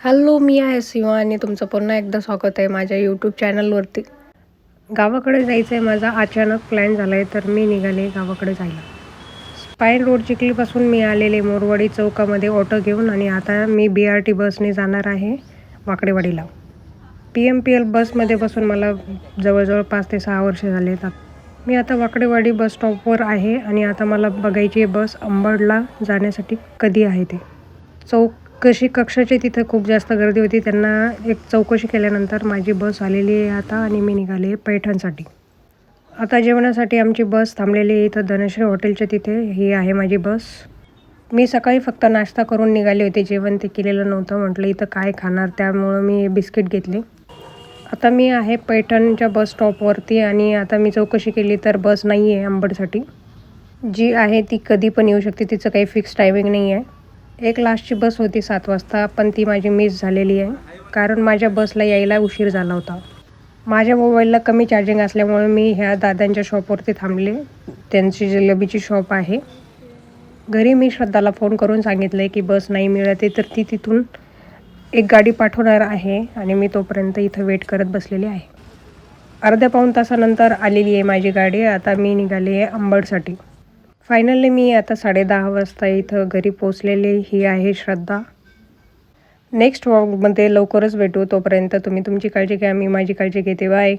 Hello मी आहे शिवा आणि तुमचं पुन्हा एकदा स्वागत आहे माझ्या यूट्यूब चॅनलवरती गावाकडे जायचं आहे माझा अचानक प्लॅन झाला आहे तर मी निघाले गावाकडे जायला. स्पाईन रोड चिखलीपासून मी आलेले मोरवाडी चौकामध्ये ऑटो घेऊन आणि आता मी बी आर टी बसने जाणार आहे वाकडेवाडीला. पी एम पी एल बसमध्ये बसून मला जवळजवळ पाच ते सहा वर्ष झाले आहेत. मी आता वाकडेवाडी बस स्टॉपवर आहे आणि आता मला बघायची आहे बस अंबडला जाण्यासाठी कधी आहे ते. चौक कशी कक्षाची तिथं खूप जास्त गर्दी होती. त्यांना एक चौकशी केल्यानंतर माझी बस आलेली आहे आता आणि मी निघाले आहे पैठणसाठी. आता जेवणासाठी आमची बस थांबलेली आहे इथं धनश्री हॉटेलच्या तिथे. ही आहे माझी बस. मी सकाळी फक्त नाश्ता करून निघाले होते. जेवण ते केलेलं नव्हतं. म्हटलं इथं काय खाणार? त्यामुळं मी बिस्किट घेतले. आता मी आहे पैठणच्या बस स्टॉपवरती आणि आता मी चौकशी केली तर बस नाही आहे अंबडसाठी जी आहे ती कधी पण येऊ शकते. तिचं काही फिक्स टायमिंग नाही आहे एक लास्टची बस होती सात वाजता पण ती माझी मिस झालेली आहे. कारण माझ्या बसला यायला उशीर झाला होता. माझ्या मोबाईलला कमी चार्जिंग असल्यामुळे मी ह्या दादांच्या शॉपवरती थांबले. त्यांची जिलेबीची शॉप आहे. घरी मी श्रद्धाला फोन करून सांगितलं आहे की बस नाही मिळते तर ती तिथून एक गाडी पाठवणार आहे आणि मी तोपर्यंत इथं वेट करत बसलेली आहे. अर्ध्या पाऊण तासानंतर आलेली आहे माझी गाडी. आता मी निघाली आहे अंबडसाठी. फायनली मी आता साडेदहा वाजता इथं घरी पोचलेली ही आहे श्रद्धा. नेक्स्ट व्लॉगमध्ये लवकरच भेटू. तोपर्यंत तुम्ही तुमची काळजी घ्या. मी माझी काळजी घेते. बाय